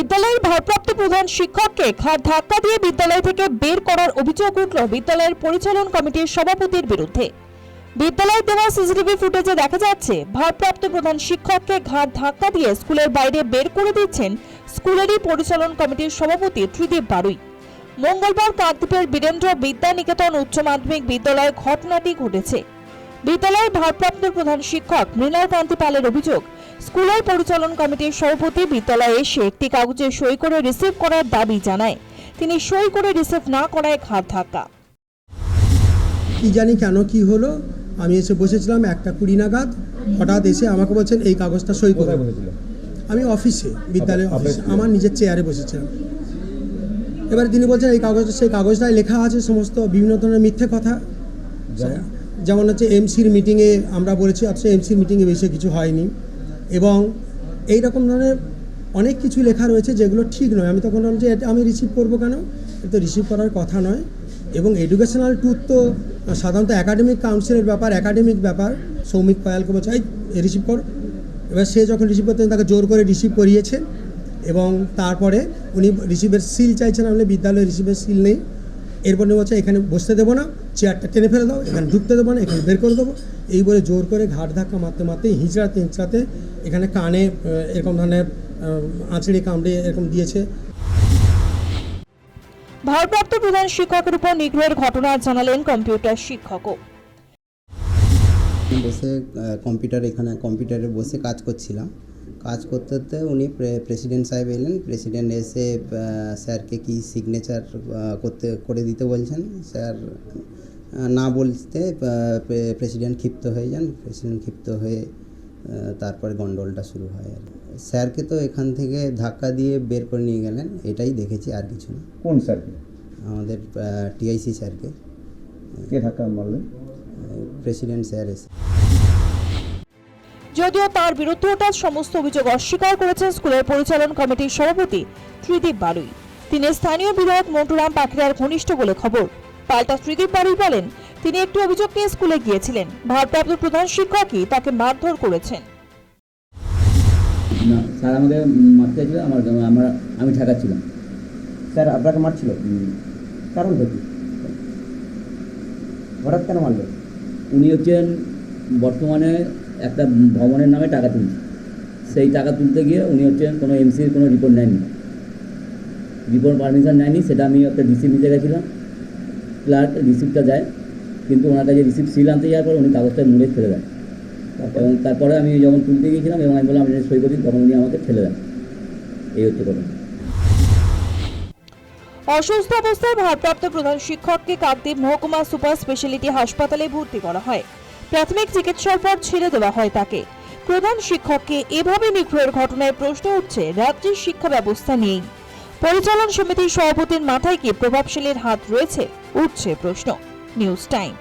বিদ্যালয়ের ভারপ্রাপ্ত প্রধান শিক্ষককে ঘাট ধাক্কা দিয়ে বিদ্যালয় থেকে বের করার অভিযোগ উঠল বিদ্যালয়ের পরিচালন কমিটির সভাপতির বিরুদ্ধে। বিদ্যালয়ের দেওয়া সিসিটিভি ফুটেজে দেখা যাচ্ছে, ভারপ্রাপ্ত প্রধান শিক্ষককে ঘাট ধাক্কা দিয়ে স্কুলের বাইরে বের করে দিচ্ছেন স্কুলেরই পরিচালন কমিটির সভাপতি ত্রিদীপ বারুই। মঙ্গলবার কাকদ্বীপের বীরেন্দ্র বিদ্যা নিকেতন উচ্চ মাধ্যমিক বিদ্যালয়ে ঘটনাটি ঘটেছে। বিদ্যালয়ের ভারপ্রাপ্ত প্রধান শিক্ষক মৃণাল কান্তি পালের অভিযোগ স্কুলের পরিচালন কমিটির সভাপতি বিদ্যালয়ে এসে একটি কাগজে সই করে রিসিভ করার দাবি জানায়। তিনি সই করে রিসিভ না করায় ঘাট ধাক্কা। কি জানি কেন কি হলো? আমি এসে বসেছিলাম একটা কুড়ি নাগাদ। হঠাৎ এসে আমাকে বলছেন এই কাগজটা সই করে। আমি অফিসে বিদ্যালয়ে অফিসে আমার নিজের চেয়ারে বসেছিলাম। এবার তিনি বলছেন এই কাগজটা সেই কাগজটায় লেখা আছে সমস্ত বিভিন্ন ধরনের মিথ্যে কথা। যেমন? যেমন হচ্ছে এমসির মিটিংয়ে আমরা বলেছি অথচ এমসির মিটিংয়ে বেশি কিছু হয়নি। এবং এই রকম ধরনের অনেক কিছু লেখা রয়েছে যেগুলো ঠিক নয়। আমি তখন বললাম যে এটা আমি রিসিভ করব কেন? তো রিসিভ করার কথা নয়। এবং এডুকেশনাল ট্যুর তো সাধারণত একাডেমিক কাউন্সিলের ব্যাপার একাডেমিক ব্যাপার, সৌমিক পায়ালকে বলছে, এই রিসিভ কর। এবার সে যখন রিসিভ করতেন তাকে জোর করে রিসিভ করিয়েছে। এবং তারপরে উনি রিসিভের সিল চাইছেন। আমাদের বিদ্যালয়ে রিসিভের সিল নেই। এরপর বলছে এখানে বসতে দেবো না চেয়ারটা টেনে ফেলে দাও এখানে ঢুকতে দেবো না এখানে বের করে দেবো। এই বলে জোর করে ঘাট ধাক্কা মারতে মারতে হিঁচড়াতে হিঁচড়াতে এখানে কানে এরকম ধরনের আঁচড়ে কামড়ে এরকম দিয়েছে। ভারপ্রাপ্ত প্রধান শিক্ষকের উপর নিগ্রহের ঘটনা জানালেন কম্পিউটার শিক্ষকও। বসে কম্পিউটার এখানে কম্পিউটারে বসে কাজ করছিলাম। কাজ করতে করতে উনি প্রেসিডেন্ট সাহেব এলেন। প্রেসিডেন্ট এসে স্যারকে কি সিগনেচার করতে করে দিতে বলছেন? স্যার না বলতে প্রেসিডেন্ট ক্ষিপ্ত হয়ে যান। প্রেসিডেন্ট ক্ষিপ্ত হয়ে তারপরে গন্ডগোলটা শুরু হয় আর স্যারকে তো এখান থেকে ধাক্কা দিয়ে বের করে নিয়ে গেলেন। এটাই দেখেছি আর কিছু না। কোন স্যারকে? আমাদের টিআইসি স্যারকে। কে ধাক্কা মারলেন? প্রেসিডেন্ট স্যার এসে। যদিও তার বিরুদ্ধে ওঠা সমস্ত অভিযোগ অস্বীকার করেছেন স্কুলের পরিচালন কমিটির সভাপতি ত্রিদীপ বারুই। তিনি স্থানীয় বিধায়ক মন্টুরাম পাখিরার ঘনিষ্ঠ বলে খবর। পাল্টা ত্রিদীপ বারুই বলেন তিনি একটি অভিযোগ নিয়ে স্কুলে গিয়েছিলেন। ভারপ্রাপ্ত প্রধান শিক্ষকই তাকে মারধর করেছেন। না স্যার আমাকে মারতে ছিল আমার আমার আমি ঠেকাচ্ছিলাম। স্যার আপনাকে মারছিল? কারণটা কি? হঠাৎ কেন মারলেন উনি হচ্ছেন বর্তমানে একটা ভবনের নামে টাকা তুলছে। সেই টাকা তুলতে গিয়ে উনি হচ্ছেন কোনো এমসির কোনো রিপোর্ট নেয়নি। রিপোর্ট পারমিশন নেয়নি সেটা আমি একটা রিসিপ্ট নিতে গেছিলাম। ক্লার্ক রিসিপ্টটা যায় কিন্তু ওনার কাছে রিসিপ্ট সিল আনতে যাওয়ার পর উনি কাগজটা মুড়ে ফেলে দেন। এবং তারপরে আমি যখন তুলতে গিয়েছিলাম এবং আমি বললাম আপনি সই করি তখন উনি আমাকে ঠেলে দেন। এই হচ্ছে কথা অসুস্থ অবস্থায় ভারপ্রাপ্ত প্রধান শিক্ষককে কাকদ্বীপ মহকুমা সুপার স্পেশালিটি হাসপাতালে ভর্তি করা হয়। প্রাথমিক চিকিৎসার পর ছেড়ে দেওয়া হয় তাকে। প্রধান শিক্ষককে এভাবে নিগ্রহের ঘটনায় প্রশ্ন উঠছে রাজ্যের শিক্ষা ব্যবস্থা নিয়েই। পরিচালন সমিতির সভাপতির মাথায় কি প্রভাবশালীর হাত রয়েছে? উঠছে প্রশ্ন। News time.